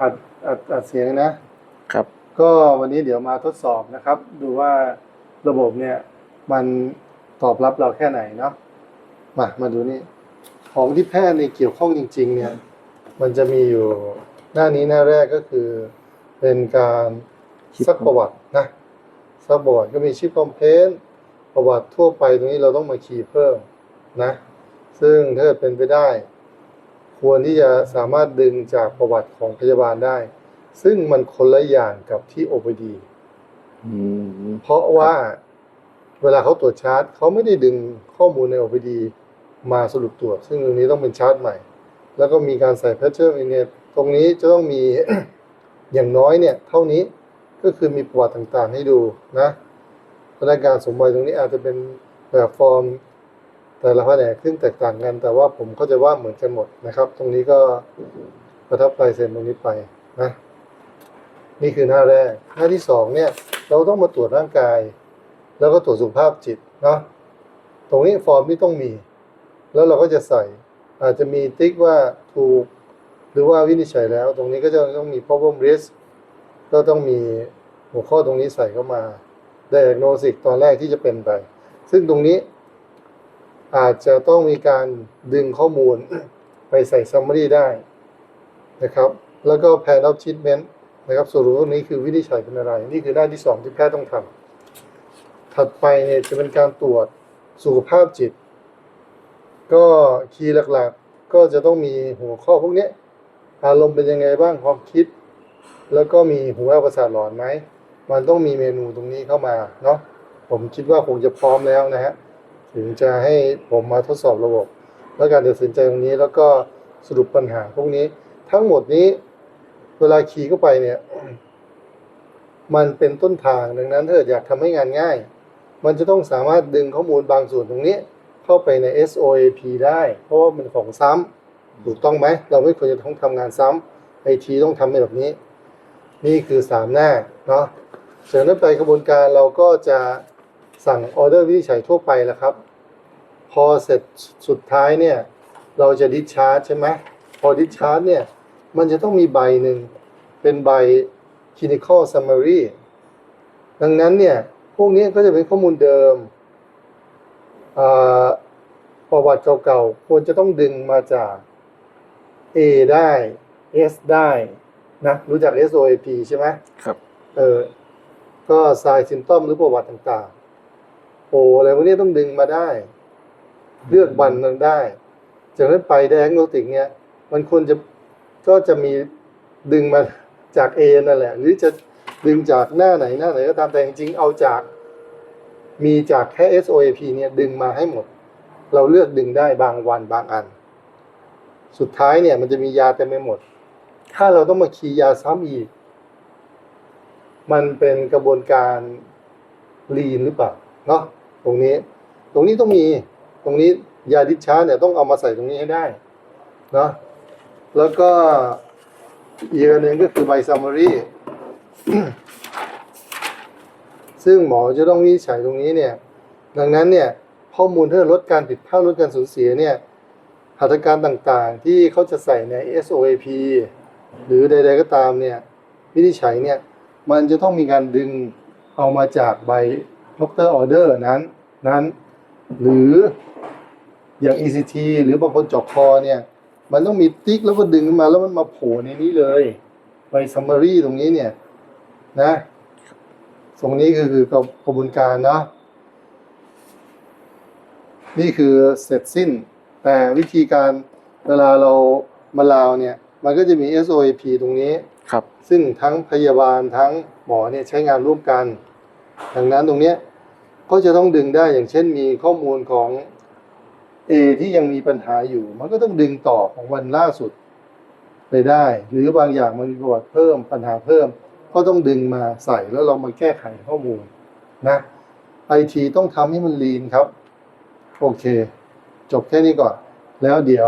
อัดอัดอัดเสียงนะครับ ก็วันนี้เดี๋ยวมาทดสอบนะครับ ดูว่าระบบเนี่ยมันตอบรับเราแค่ไหนเนาะมามาดูนี่ ของที่แพทย์ในเกี่ยวข้องจริง ๆ เนี่ย มันจะมีอยู่หน้านี้หน้าแรกก็คือเป็นการคิดซักประวัตินะซักประวัติก็มีชื่อคอมเพนประวัติทั่วไปตรงนี้เราต้องมาคีย์เพิ่มนะ ซึ่งถ้าเกิดเป็นไปได้ ควรที่จะสามารถดึงจากประวัติของพยาบาลได้ ซึ่งมันคนละอย่างกับที่ OPD อืมเพราะว่าเวลาเขาตรวจชาร์ตเขาไม่ได้ดึงข้อมูลใน OPD มาสรุปตรวจ ซึ่งตรงนี้ต้องเป็นชาร์ตใหม่ แล้วก็มีการใส่แพทเทิร์นเนี่ยตรงนี้จะต้องมีอย่างน้อยเนี่ย เท่านี้ก็คือมีประวัติต่างๆ ให้ดูนะพนักงานสมบัติตรงนี้อาจจะเป็นแบบฟอร์ม แต่ละแผนกซึ่งแตกต่างกัน แต่ว่าผมเข้าใจว่าเหมือนกันหมดนะครับ ตรงนี้ก็ประทับลายเซ็นตรงนี้ไปนะนี่คือหน้าแรก หน้าที่สองเนี่ย เราต้องมาตรวจร่างกาย แล้วก็ตรวจสุขภาพจิตเนาะตรงนี้ฟอร์มนี่ต้องมี แล้วเราก็จะใส่ อาจจะมีติ๊กว่าถูก หรือว่าวินิจฉัยแล้ว ตรงนี้ก็จะต้องมี problem risk ก็ต้องมีหัวข้อตรงนี้ใส่เข้ามา diagnosis ตอนแรกที่จะเป็นไป ซึ่งตรงนี้ อาจจะต้องมีการดึงข้อมูลไปใส่ summary ได้นะครับ แล้วก็ plan of treatment นะครับสรุปตรงนี้คือวินิจฉัยเป็นอะไร นี่คือหน้าที่สองที่แพทย์ต้องทำถัดไปเนี่ยจะเป็นการตรวจสุขภาพจิต ก็คีย์หลักๆ ก็จะต้องมีหัวข้อพวกนี้อารมณ์เป็นยังไงบ้างความคิด แล้วก็มีหูแว่วประสาทหลอนไหม มันต้องมีเมนูตรงนี้เข้ามาเนาะผมคิดว่าคงจะพร้อมแล้วนะฮะ ถึงจะให้ผมมาทดสอบระบบ แล้วการตัดสินใจตรงนี้แล้วก็สรุปปัญหาพวกนี้ ทั้งหมดนี้เวลาคีย์เข้าไปเนี่ย มันเป็นต้นทางดังนั้นถ้าเกิดอยากทำให้งานง่าย มันจะต้องสามารถดึงข้อมูลบางส่วนตรงนี้เข้าไปใน SOAP ได้ เพราะว่ามันของซ้ำถูกต้องไหม เราไม่ควรจะต้องทำงานซ้ำไอทีต้องทำในแบบนี้ นี่คือสามหน้าเนาะเสร็จนั้นไปกระบวนการเราก็จะสั่งออเดอร์วินิจฉัยทั่วไปแล้วครับ อเสร็จสุดท้ายเนี่ย เราจะดิชาร์จใช่ไหมพอดิชาร์จเนี่ย มันจะต้องมีใบหนึ่ง เป็นใบ clinical summary ดังนั้นเนี่ย พวกนี้ก็จะเป็นข้อมูลเดิมอ่าประวัติเก่าๆ ควรจะต้องดึงมาจาก A ได้ S ได้นะ รู้จัก SOAP ใช่ไหมครับ เออ ก็สายซิมตอมหรือประวัติต่างๆ โอ้อะไรพวกนี้ต้องดึงมาได้ เลือกวันนั้นได้ จากนั้นไปแดงโนติกเนี่ยมันควรจะก็จะมีดึงมาจาก A นั่นแหละ หรือจะดึงจากหน้าไหนหน้าไหนก็ตามแต่จริงๆเอาจาก มีจากแค่ SOAP เนี่ยดึงมาให้หมด เราเลือกดึงได้บางวันบางอัน สุดท้ายเนี่ย มันจะมียาเต็มไปหมด ถ้าเราต้องมาคียาซ้ำอีก มันเป็นกระบวนการลีนหรือเปล่าเนาะตรงนี้ ตรงนี้ต้องมี ตรงนี้ยาดิชาเนี่ยต้องเอามาใส่ตรงนี้ให้ได้เนาะแล้วก็อีกอันหนึ่งก็คือใบซัมมารีซึ่งหมอจะต้องวินิจฉัยตรงนี้เนี่ย ดังนั้นเนี่ยข้อมูลถ้าลดการผิดพลาดลดการสูญเสียเนี่ยหัตถการต่างๆ ที่เขาจะใส่ใน SOAP หรือใด ๆก็ตามเนี่ยวินิจฉัยเนี่ย มันจะต้องมีการดึงเอามาจากใบด็อกเตอร์ออเดอร์นั้นนั้น หรืออย่าง ECT หรือบางคนเจาะคอเนี่ย มันต้องมีติ๊กแล้วก็ดึงขึ้นมาแล้วมันมาโผล่ในนี้เลยใบซัมมารีตรงนี้เนี่ย นะตรงนี้คือคือกระบวนการเนาะนี่คือเสร็จสิ้น แต่วิธีการเวลาเรามาลาวเนี่ย มันก็จะมี SOAP ตรงนี้ครับ ซึ่งทั้งพยาบาลทั้งหมอเนี่ยใช้งานร่วมกัน ดังนั้นตรงเนี้ย ก็จะต้องดึงได้อย่างเช่นมีข้อมูลของ A ที่ยังมีปัญหาอยู่ มันก็ต้องดึงต่อของวันล่าสุดไปได้ หรือบางอย่างมันมีประวัติเพิ่มปัญหาเพิ่ม ก็ต้องดึงมาใส่แล้วเรามาแก้ไขข้อมูลนะไอทีต้องทำให้มันลีนครับ โอเค จบแค่นี้ก่อน แล้วเดี๋ยว